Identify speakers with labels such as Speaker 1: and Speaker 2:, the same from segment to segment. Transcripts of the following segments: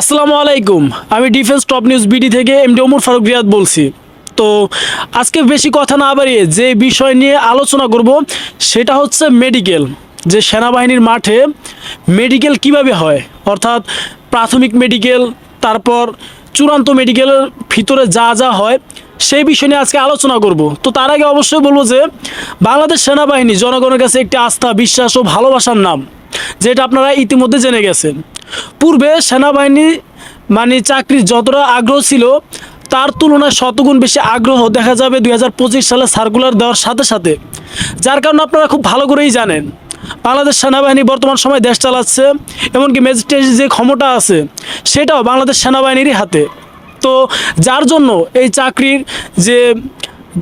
Speaker 1: আসসালামু আলাইকুম। আমি ডিফেন্স টপ নিউজ বিডি থেকে এমডি ওমর ফারুক রিয়াদ বলছি। তো আজকে বেশি কথা না বাড়িয়ে যে বিষয় নিয়ে আলোচনা করব, সেটা হচ্ছে মেডিকেল যে সেনাবাহিনীর মাঠে মেডিকেল কীভাবে হয়। অর্থাৎ প্রাথমিক মেডিকেল তারপর চূড়ান্ত মেডিকেলের ভিতরে যা যা হয়, সেই বিষয় নিয়ে আজকে আলোচনা করব। তো তার আগে অবশ্যই বলব যে, বাংলাদেশ সেনাবাহিনী জনগণের কাছে একটি আস্থা, বিশ্বাস ও ভালোবাসার নাম, যেটা আপনারা ইতিমধ্যে জেনে গেছেন। পূর্বে সেনাবাহিনী মানে চাকরির যতটা আগ্রহ ছিল, তার তুলনায় শতগুণ বেশি আগ্রহ দেখা যাবে দুই হাজার পঁচিশ সালে সার্কুলার দেওয়ার সাথে সাথে। যার কারণে আপনারা খুব ভালো করেই জানেন, বাংলাদেশ সেনাবাহিনী বর্তমান সময় দেশ চালাচ্ছে, এমনকি ম্যাজিস্ট্রেট যে ক্ষমতা আছে, সেটাও বাংলাদেশ সেনাবাহিনীরই হাতে। তো যার জন্য এই চাকরির যে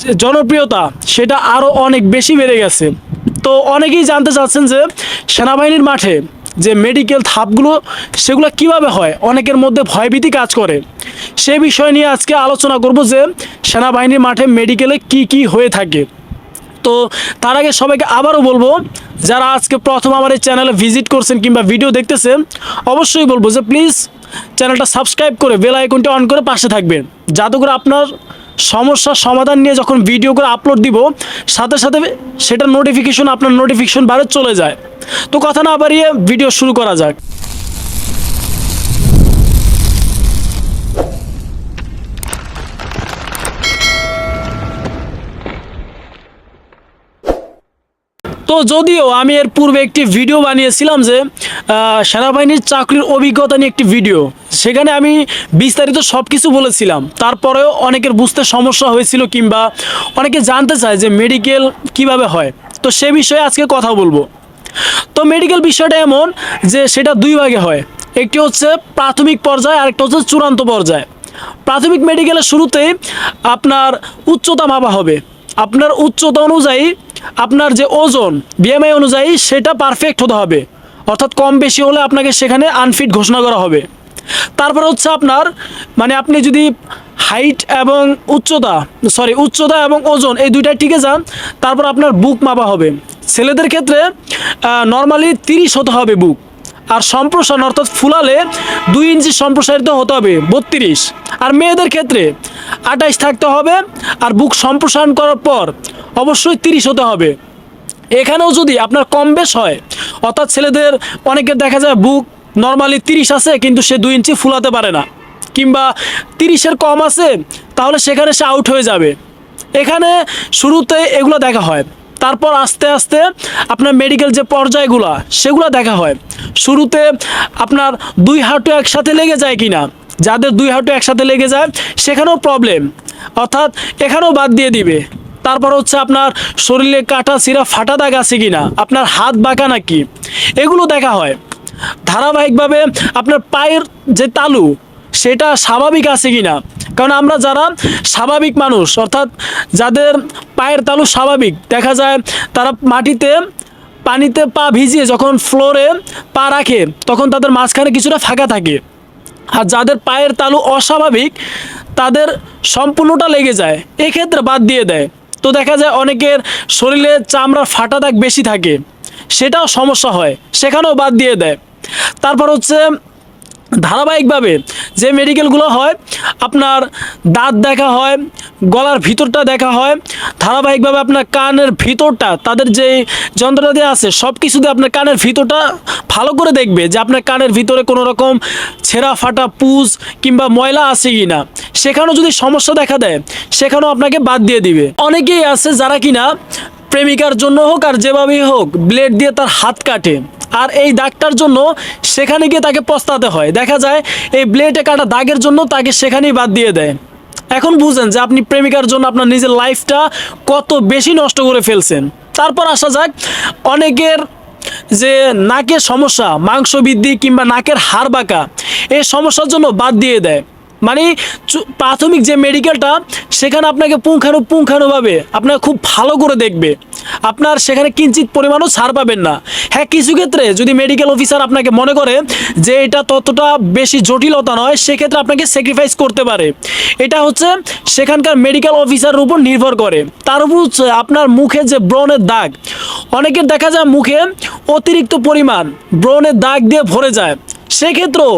Speaker 1: যে জনপ্রিয়তা, সেটা আরও অনেক বেশি বেড়ে গেছে। তো অনেকেই জানতে চাচ্ছেন যে সেনাবাহিনীর মাঠে যে মেডিকেল ধাপগুলো, সেগুলো কীভাবে হয়, অনেকের মধ্যে ভয়ভীতি কাজ করে। সে বিষয় নিয়ে আজকে আলোচনা করব যে সেনাবাহিনীর মাঠে মেডিকেলে কি কি হয়ে থাকে। তো তার আগে সবাইকে আবারও বলব, যারা আজকে প্রথম আমার এই চ্যানেলে ভিজিট করছেন কিংবা ভিডিও দেখতেছেন, অবশ্যই বলব যে প্লিজ চ্যানেলটা সাবস্ক্রাইব করে বেল আইকনটি অন করে পাশে থাকবেন। যাতে করে আপনার সমস্যার সমাধান নিয়ে যখন ভিডিও করে আপলোড দিব, সাথে সাথে সেটা নোটিফিকেশন আপনার নোটিফিকেশন বারে চলে যায়। তো কথা না বাড়িয়ে ভিডিও শুরু করা যাক। তো যদিও আমি এর পূর্বে একটি ভিডিও বানিয়েছিলাম যে সেনাবাহিনীর চাকরির অভিজ্ঞতা নিয়ে একটি ভিডিও। সেখানে আমি বিস্তারিত সব কিছু বলেছিলাম। তারপরেও অনেকের বুঝতে সমস্যা হয়েছিল কিংবা অনেকে জানতে চায় যে মেডিকেল কীভাবে হয়। তো সে বিষয়ে আজকে কথা বলব। তো মেডিকেল বিষয়টা এমন যে, সেটা দুই ভাগে হয়। একটি হচ্ছে প্রাথমিক পর্যায়ে, আরেকটা হচ্ছে চূড়ান্ত পর্যায়ে। প্রাথমিক মেডিকেলের শুরুতেই আপনার উচ্চতা মাপা হবে। আপনার উচ্চতা অনুযায়ী আপনার যে ওজন বিএমআই অনুযায়ী সেটা পারফেক্ট হতে হবে। অর্থাৎ কম বেশি হলে আপনাকে সেখানে আনফিট ঘোষণা করা হবে। তারপর হচ্ছে আপনার মানে আপনি যদি হাইট এবং উচ্চতা সরি উচ্চতা এবং ওজন এই দুইটাই টিকে যান, তারপর আপনার বুক মাপা হবে। ছেলেদের ক্ষেত্রে নর্মালি তিরিশ হতে হবে বুক আর সম্প্রসারণ অর্থাৎ ফুলালে দুই ইঞ্চি সম্প্রসারিত হতে হবে, বত্রিশ। আর মেয়েদের ক্ষেত্রে আঠাইশ থাকতে হবে আর বুক সম্প্রসারণ করার পর অবশ্যই তিরিশ হতে হবে। এখানেও যদি আপনার কম বেশ হয়, অর্থাৎ ছেলেদের অনেকের দেখা যায় বুক নর্মালি তিরিশ আছে কিন্তু সে দুই ইঞ্চি ফুলাতে পারে না, কিংবা তিরিশের কম আছে তাহলে সেখানে সে আউট হয়ে যাবে। এখানে শুরুতে এগুলো দেখা হয়। তারপর আস্তে আস্তে আপনার মেডিকেল যে পর্যায়গুলো, সেগুলো দেখা হয়। শুরুতে আপনার দুই হাঁটু একসাথে লেগে যায় কি না যাদের দুই হাঁটু একসাথে লেগে যায়, সেখানেও প্রবলেম অর্থাৎ এখানেও বাদ দিয়ে দিবে। তারপর হচ্ছে আপনার শরীরে কাটা সিরা ফাটা দাগ আছে কি না আপনার হাত বাঁকা নাকি, এগুলো দেখা হয়। ধারাবাহিকভাবে আপনার পায়ের যে তালু সেটা স্বাভাবিক আছে কি না কারণ আমরা যারা স্বাভাবিক মানুষ, অর্থাৎ যাদের পায়ের তালু স্বাভাবিক, দেখা যায় তারা মাটিতে পানিতে পা ভিজিয়ে যখন ফ্লোরে পা রাখে, তখন তাদের মাঝখানে কিছুটা ফাঁকা থাকে। আর যাদের পায়ের তালু অস্বাভাবিক, তাদের সম্পূর্ণটা লেগে যায়। এক্ষেত্রে বাদ দিয়ে দেয়। তো দেখা যায় অনেকের শরীরে চামড়ার ফাটা দাগ বেশি থাকে, সেটাও সমস্যা হয়। সেখানেও বাদ দিয়ে দেয়। তারপর হচ্ছে ধারাবাহিকভাবে যে মেডিকেলগুলো হয়, আপনার দাঁত দেখা হয়, গলার ভিতরটা দেখা হয়, ধারাবাহিকভাবে আপনার কানের ভিতরটা, তাদের যে যন্ত্রটা দিয়ে আছে সব কিছুতে আপনার কানের ভিতরটা ভালো করে দেখবে যে আপনার কানের ভিতরে কোনো রকম ছেঁড়া ফাটা পুজ কিংবা ময়লা আছে কি না সেখানেও যদি সমস্যা দেখা দেয়, সেখানেও আপনাকে বাদ দিয়ে দিবে। অনেকেই আছে যারা কিনা প্রেমিকার জন্য হোক আর যেভাবেই হোক, ব্লেড দিয়ে তার হাত কাটে। আর এই দাগটার জন্য সেখানে গিয়ে তাকে পস্তাতে হয়। দেখা যায় এই ব্লেডে কাটা দাগের জন্য তাকে সেখানেই বাদ দিয়ে দেয়। এখন বুঝেন যে আপনি প্রেমিকার জন্য আপনার নিজের লাইফটা কত বেশি নষ্ট করে ফেলছেন। তারপর আসা যাক, অনেকের যে নাকের সমস্যা মাংস বৃদ্ধি কিংবা নাকের হাড় বাঁকা, এই সমস্যার জন্য বাদ দিয়ে দেয়। মানে প্রাথমিক যে মেডিকেলটা সেখানে আপনাকে পুঙ্খানু, পুঙ্খানুভাবে আপনাকে খুব ভালো করে দেখবে। আপনার সেখানে কিঞ্চিত পরিমাণও ছাড় পাবেন না। হ্যাঁ কিছু ক্ষেত্রে যদি মেডিকেল অফিসার আপনাকে মনে করে যে এটা ততটা বেশি জটিলতা নয়, সেক্ষেত্রে আপনাকে স্যাক্রিফাইস করতে পারে। এটা হচ্ছে সেখানকার মেডিকেল অফিসারের উপর নির্ভর করে। তার উপর আপনার মুখে যে ব্রণের দাগ। অনেকের দেখা যায় মুখে অতিরিক্ত পরিমাণ ব্রণের দাগ দিয়ে ভরে যায়। সেক্ষেত্রেও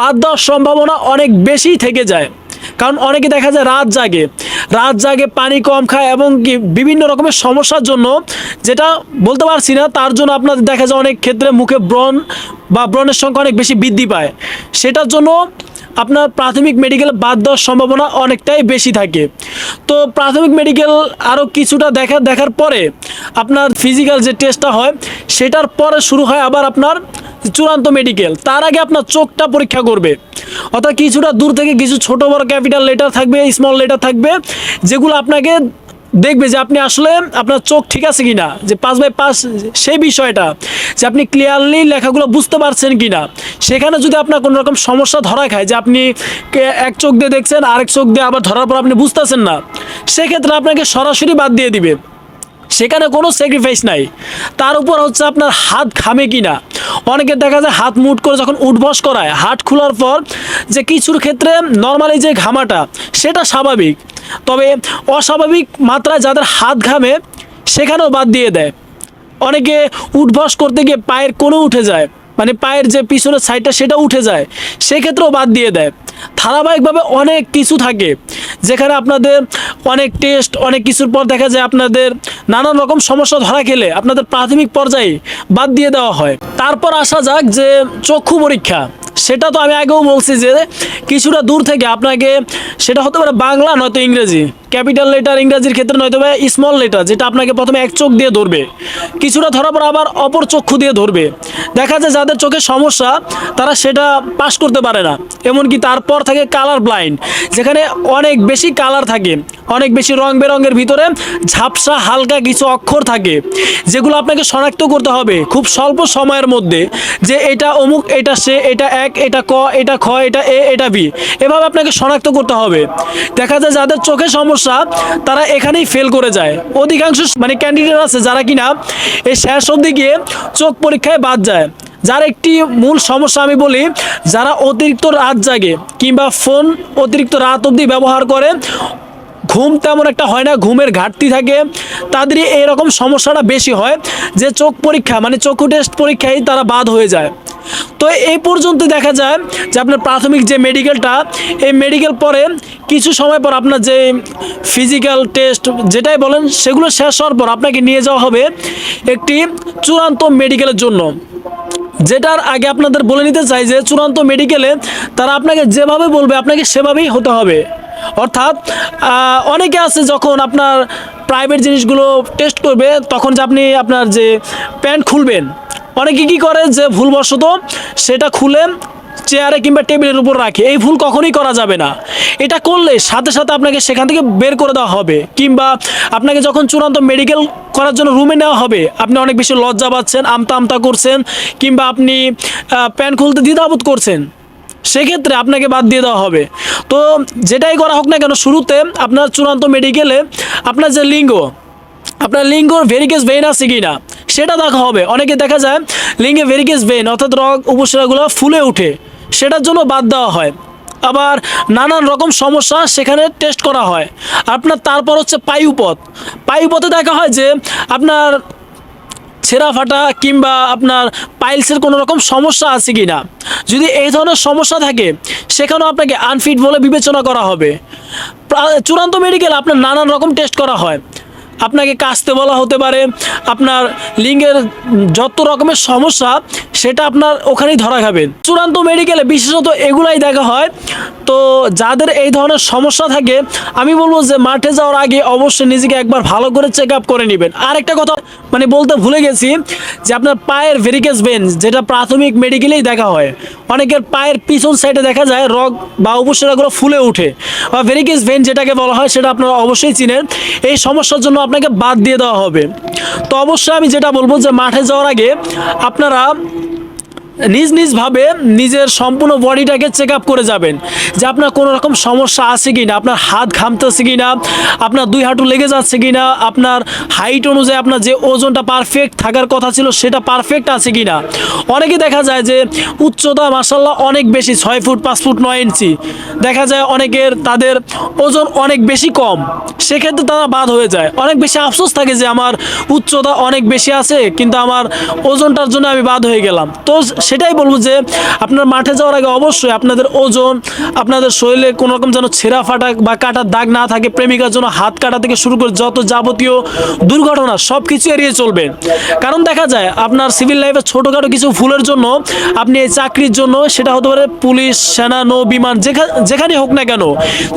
Speaker 1: বাদ দেওয়ার সম্ভাবনা অনেক বেশি থেকে যায়। কারণ অনেকে দেখা যায় রাত জাগে। রাত জাগে, পানি কম খায় এবং কি বিভিন্ন রকমের সমস্যার জন্য যেটা বলতে পারছি না, তার জন্য আপনাদের দেখা যায় অনেক ক্ষেত্রে মুখে ব্রণ বা ব্রণের সংখ্যা অনেক বেশি বৃদ্ধি পায়। সেটার জন্য আপনার প্রাথমিক মেডিকেল বাদ দেওয়ার সম্ভাবনা অনেকটাই বেশি থাকে। তো প্রাথমিক মেডিকেল আরও কিছুটা দেখা, দেখার পরে আপনার ফিজিক্যাল যে টেস্টটা হয়, সেটার পরে শুরু হয় আবার আপনার চূড়ান্ত মেডিকেল তার আগে আপনার চোখটা পরীক্ষা করবে। অর্থাৎ কিছুটা দূর থেকে কিছু ছোট বড় ক্যাপিটাল লেটার থাকবে স্মল লেটার থাকবে, যেগুলো আপনাকে দেখবে যে আপনি আসলে আপনার চোখ ঠিক আছে কিনা, যে পাঁচ বাই পাঁচ সেই বিষয়টা, যে আপনি ক্লিয়ারলি লেখাগুলো বুঝতে পারছেন কিনা। সেখানে যদি আপনার কোনো রকম সমস্যা ধরা খায়, যে আপনি এক চোখ দিয়ে দেখছেন, আরেক চোখ দিয়ে আবার ধরার পর আপনি বুঝতেছেন না, সেক্ষেত্রে আপনাকে সরাসরি বাদ দিয়ে দিবে। সেখানে কোনো স্যাক্রিফাইস নাই। তার উপর হচ্ছে আপনার হাত ঘামে কি না অনেকে দেখা যায় হাত মুট করে যখন উঠবস করায় হাট খোলার পর যে কিছুর ক্ষেত্রে নর্মালি যে ঘামাটা, সেটা স্বাভাবিক। তবে অস্বাভাবিক মাত্রায় যাদের হাত ঘামে, সেখানেও বাদ দিয়ে দেয়। অনেকে উঠবস করতে গিয়ে পায়ের কোনো উঠে যায়। মানে পায়ের যে পিছনের সাইডটা সেটা উঠে যায়, সেক্ষেত্রেও বাদ দিয়ে দেয়। ধারাবাহিকভাবে অনেক কিছু থাকে, যেখানে আপনাদের অনেক টেস্ট অনেক কিছুর পর দেখা যায় আপনাদের নানান রকম সমস্যা ধরা খেলে আপনাদের প্রাথমিক পর্যায়ে বাদ দিয়ে দেওয়া হয়। তারপর আসা যাক যে চক্ষু পরীক্ষা, সেটা তো আমি আগেও বলছি যে কিছুটা দূর থেকে আপনাকে, সেটা হতে পারে বাংলা নয়তো ইংরেজি। ক্যাপিটাল লেটার ইংরাজির ক্ষেত্রে নয়তো বা স্মল লেটার যেটা আপনাকে প্রথমে এক চোখ দিয়ে ধরবে। কিছুটা ধরার পর আবার অপর চক্ষু দিয়ে ধরবে। দেখা যায় যাদের চোখে সমস্যা, তারা সেটা পাস করতে পারে না। এমনকি তারপর থাকে কালার ব্লাইন্ড যেখানে অনেক বেশি কালার থাকে, অনেক বেশি রং বেরঙের ভিতরে ঝাপসা হালকা কিছু অক্ষর থাকে, যেগুলো আপনাকে শনাক্ত করতে হবে খুব স্বল্প সময়ের মধ্যে, যে এটা অমুক, এটা সে, এটা এক, এটা ক, এটা খ, এটা এ, এটা বি। এভাবে আপনাকে শনাক্ত করতে হবে। দেখা যায় যাদের চোখে সমস্যা তারা এখানেই ফেল করে যায়। অধিকাংশ মানে ক্যান্ডিডেট আছে যারা কিনা এই শেষ অবধি গিয়ে চোখ পরীক্ষায় বাদ যায়। যার একটি মূল সমস্যা আমি বলি, যারা অতিরিক্ত রাত জাগে কিংবা ফোন অতিরিক্ত রাত অবধি ব্যবহার করে ঘুম তেমন একটা হয় না, ঘুমের ঘাটতি থাকে। তাদেরই এরকম সমস্যাটা বেশি হয় যে চোখ পরীক্ষা মানে চক্ষু টেস্ট পরীক্ষায় তারা বাদ হয়ে যায়। তো এই পর্যন্ত দেখা যায় যে আপনার প্রাথমিক যে মেডিকেলটা, এই মেডিকেল পরে কিছু সময় পর আপনার যে ফিজিক্যাল টেস্ট যেটাই বলেন, সেগুলো শেষ হওয়ার পর আপনাকে নিয়ে যাওয়া হবে একটি চূড়ান্ত মেডিকেলের জন্য। যেটার আগে আপনাদের বলে নিতে চাই যে চূড়ান্ত মেডিকেলে তারা আপনাকে যেভাবে বলবে, আপনাকে সেভাবেই হতে হবে। অর্থাৎ অনেকে আছে যখন আপনার প্রাইভেট জিনিসগুলো টেস্ট করবে, তখন যে আপনি আপনার যে প্যান্ট খুলবেন, অনেকে কি করে যে ভুলবশত সেটা খুলে চেয়ারে কিংবা টেবিলের উপর রাখে, এই ভুল কখনোই করা যাবে না। এটা করলে সাথে সাথে আপনাকে সেখান থেকে বের করে দেওয়া হবে, কিংবা আপনাকে যখন চূড়ান্ত মেডিকেল করার জন্য রুমে নেওয়া হবে, আপনি অনেক বেশি লজ্জা পাচ্ছেন, আমতা আমতা করছেন, কিংবা আপনি প্যান্ট খুলতে দ্বিধাবোধ করছেন, সেক্ষেত্রে আপনাকে বাদ দিয়ে দেওয়া হবে। তো যেটাই করা হোক না কেন, শুরুতে আপনার চূড়ান্ত মেডিকেলে আপনার যে লিঙ্গ আপনার লিঙ্গর ভেরিকেস ভেইন আছে কি না সেটা দেখা হবে। অনেকে দেখা যায় লিঙ্গে ভেরিকেস ভেইন অর্থাৎ রগ উপশিরাগুলো ফুলে ওঠে, সেটার জন্য বাদ দেওয়া হয়। আবার নানান রকম সমস্যা সেখানে টেস্ট করা হয়। আপনার তারপর হচ্ছে পায়ুপথ পায়ুপথে দেখা হয় যে আপনার ছেঁড়া ফাটা কিংবা আপনার পাইলসের কোনো রকম সমস্যা আছে কি না যদি এই ধরনের সমস্যা থাকে, সেখানেও আপনাকে আনফিট বলে বিবেচনা করা হবে। চূড়ান্ত মেডিকেল আপনার নানান রকম টেস্ট করা হয়। আপনাকে কাস্তে বলা হতে পারে। আপনার লিঙ্গের যত রকমের সমস্যা, সেটা আপনার ওখানেই ধরা খাবে। চূড়ান্ত মেডিকেলে বিশেষত এগুলাই দেখা হয়। তো যাদের এই ধরনের সমস্যা থাকে, আমি বলব যে মাঠে যাওয়ার আগে অবশ্যই নিজেকে একবার ভালো করে চেক আপ করে নেবেন। আর একটা কথা মানে বলতে ভুলে গেছি যে আপনার পায়ের ভেরিকেস ভেন যেটা প্রাথমিক মেডিকেলেই দেখা হয়, অনেকের পায়ের পিছন সাইডে দেখা যায় রগ বা উপসেরাগুলো ফুলে ওঠে। বা ভেরিকেস ভেন যেটাকে বলা হয়, সেটা আপনারা অবশ্যই চিনেন। এই সমস্যার জন্য আপনাকে বাদ দিয়ে দেওয়া হবে। তো অবশ্যই আমি যেটা বলব যে মাঠে যাওয়ার আগে আপনারা নিজ নিজভাবে নিজের সম্পূর্ণ বডিটাকে চেক আপ করে যাবেন যে আপনার কোনো রকম সমস্যা আছে কি না আপনার হাত ঘামতেছে কি না আপনার দুই হাঁটু লেগে যাচ্ছে কি না আপনার হাইট অনুযায়ী আপনার যে ওজনটা পারফেক্ট থাকার কথা ছিল সেটা পারফেক্ট আছে কি না অনেকে দেখা যায় যে উচ্চতা মাসাল্লাহ অনেক বেশি, ছয় ফুট, পাঁচ ফুট নয় ইঞ্চি। দেখা যায় অনেকের তাদের ওজন অনেক বেশি কম, সেক্ষেত্রে তারা বাদ হয়ে যায়। অনেক বেশি আফসোস থাকে যে আমার উচ্চতা অনেক বেশি আছে, কিন্তু আমার ওজনটার জন্য আমি বাদ হয়ে গেলাম। তো সেটাই বলব যে আপনার মাঠে যাওয়ার আগে অবশ্যই আপনাদের ওজন, আপনাদের শরীরে কোনো রকম যেন ছেঁড়া ফাটা বা কাটার দাগ না থাকে, প্রেমিকার জন্য হাত কাটা থেকে শুরু করে যত যাবতীয় দুর্ঘটনা সব কিছু এড়িয়ে চলবেন কারণ দেখা যায় আপনার সিভিল লাইফে ছোটোখাটো কিছু ভুলের জন্য আপনি এই চাকরির জন্য, সেটা হতে পারে পুলিশ, সেনা, নৌ, বিমান যেখানে যেখানে হোক না কেন,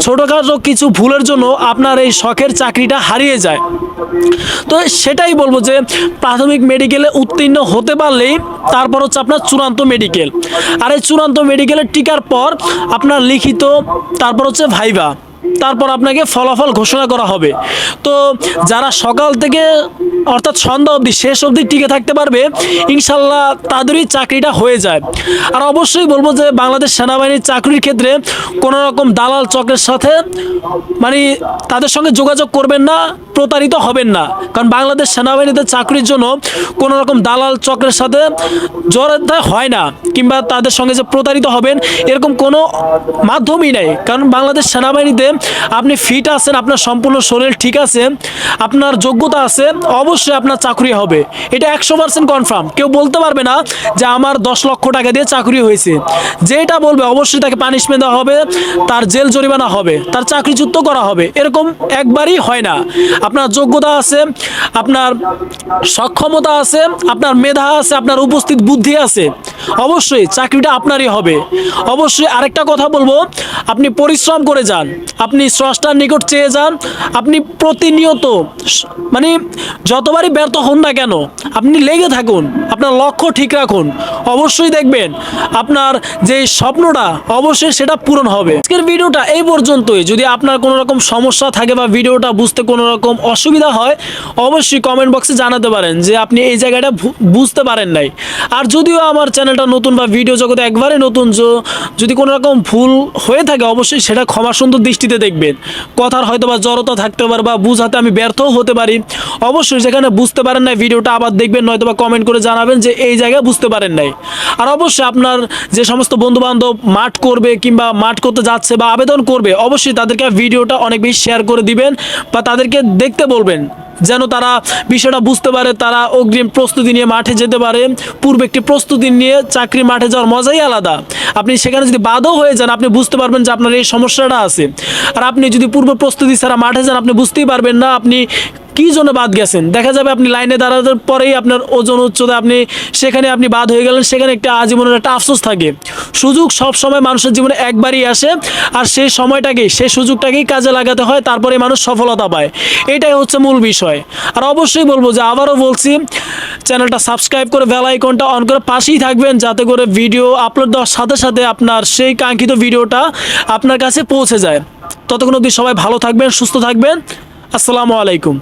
Speaker 1: ছোটোখাটো কিছু ভুলের জন্য আপনার এই শখের চাকরিটা হারিয়ে যায়। তো সেটাই বলব যে প্রাথমিক মেডিকেলে উত্তীর্ণ হতে পারলেই তারপর হচ্ছে আপনার চূড়ান্ত মেডিকেল আর এই চূড়ান্ত মেডিকেলের টিকার পর আপনার লিখিত তারপর হচ্ছে ভাইবা তারপর আপনাকে ফলাফল ঘোষণা করা হবে। তো যারা সকাল থেকে, অর্থাৎ সন্ধ্যা অবধি, শেষ অবধি টিকে থাকতে পারবে, ইনশাল্লাহ তাদেরই চাকরিটা হয়ে যায়। আর অবশ্যই বলব যে বাংলাদেশ সেনাবাহিনীর চাকরির ক্ষেত্রে কোনো রকম দালাল চক্রের সাথে মানে তাদের সঙ্গে যোগাযোগ করবেন না, প্রতারিত হবেন না। কারণ বাংলাদেশ সেনাবাহিনীতে চাকরির জন্য কোনো রকম দালাল চক্রের সাথে জড়াতে হয় না, কিংবা তাদের সঙ্গে যে প্রতারিত হবেন, এরকম কোনো মাধ্যমই নেই। কারণ বাংলাদেশ সেনাবাহিনীতে আপনি ফিট আছেন, আপনার সম্পূর্ণ শরীর ঠিক আছে, আপনার যোগ্যতা আছে, অবশ্যই আপনার চাকরি হবে। এটা একশো পার্সেন্ট কনফার্ম কেউ বলতে পারবে না যে আমার দশ লক্ষ টাকা দিয়ে চাকরি হয়েছে। যেটা বলবে অবশ্যই তাকে পানিশমেন্ট দেওয়া হবে, তার জেল জরিমানা হবে, তার চাকরিচ্যুত করা হবে। এরকম একবারই হয় না। আপনার যোগ্যতা আছে, আপনার সক্ষমতা আছে, আপনার মেধা আছে, আপনার উপস্থিত বুদ্ধি আছে। অবশ্যই চাকরিটা আপনারই হবে। অবশ্যই আরেকটা কথা বলব, আপনি পরিশ্রম করে যান। আপনি স্রষ্টার নিকট চেয়ে যান, আপনি প্রতিনিয়ত মানে যতবারই ব্যর্থ হন না কেন, আপনি লেগে থাকুন, আপনার লক্ষ্য ঠিক রাখুন। অবশ্যই দেখবেন আপনার যে স্বপ্নটা, অবশ্যই সেটা পূরণ হবে। আজকের ভিডিওটা এই পর্যন্তই। যদি আপনার কোনো রকম সমস্যা থাকে বা ভিডিওটা বুঝতে কোনো রকম অসুবিধা হয়, অবশ্যই কমেন্ট বক্সে জানাতে পারেন যে আপনি এই জায়গাটা বুঝতে পারেন নাই। আর যদিও আমার চ্যানেলটা নতুন বা ভিডিও জগতে একবারে নতুন যদি কোনো রকম ভুল হয়ে থাকে, অবশ্যই সেটা ক্ষমা সুন্দর দৃষ্টিতে দেখবেন। কথার হয়তো বা জড়তা থাকতে পারে বা বুঝাতে আমি ব্যর্থ হতে পারি। অবশ্যই যেখানে বুঝতে পারেন না ভিডিওটা আবার দেখবেন নয়তো বা কমেন্ট করে জানাবেন যে এই জায়গায় বুঝতে পারেন নাই। আর অবশ্যই আপনার যে সমস্ত বন্ধুবান্ধব মাঠ করবে কিংবা মাঠ করতে যাচ্ছে বা আবেদন করবে, অবশ্যই তাদেরকে ভিডিওটা অনেক বেশি শেয়ার করে দিবেন বা তাদেরকে দেখতে বলবেন। যেন তারা বিষয়টা বুঝতে পারে, তারা অগ্রিম প্রস্তুতি নিয়ে মাঠে যেতে পারে। পূর্বে একটি প্রস্তুতি নিয়ে চাকরি মাঠে যাওয়ার মজাই আলাদা। আপনি সেখানে যদি বাদও হয়ে যান, আপনি বুঝতে পারবেন যে আপনার এই সমস্যাটা আছে। আর আপনি যদি পূর্ব প্রস্তুতি ছাড়া মাঠে যান, আপনি বুঝতেই পারবেন না, আপনি কি জন্য বাদ গেছেন? দেখা যাবে আপনি লাইনে দাঁড়ানোর পরেই আপনার ওজন উচ্চতা আপনি সেখানে আপনি বাদ হয়ে গেলেন, সেখানে একটা আজীবনের একটা আফসোস থাকে। সুযোগ সব সময় মানুষের জীবনে একবারই আসে আর সেই সময়টাকেই সেই সুযোগটাকেই কাজে লাগাতে হয়, তারপরে মানুষ সফলতা পায়। এটাই হচ্ছে মূল বিষয়। আর অবশ্যই বলব যে আবারও বলছি, চ্যানেলটা সাবস্ক্রাইব করে বেল আইকনটা অন করে পাশেই থাকবেন, যাতে করে ভিডিও আপলোড দেওয়ার সাথে সাথে আপনার সেই কাঙ্ক্ষিত ভিডিওটা আপনার কাছে পৌঁছে যায়। ততক্ষণ অবধি সবাই ভালো থাকবেন, সুস্থ থাকবেন। আসসালামু আলাইকুম।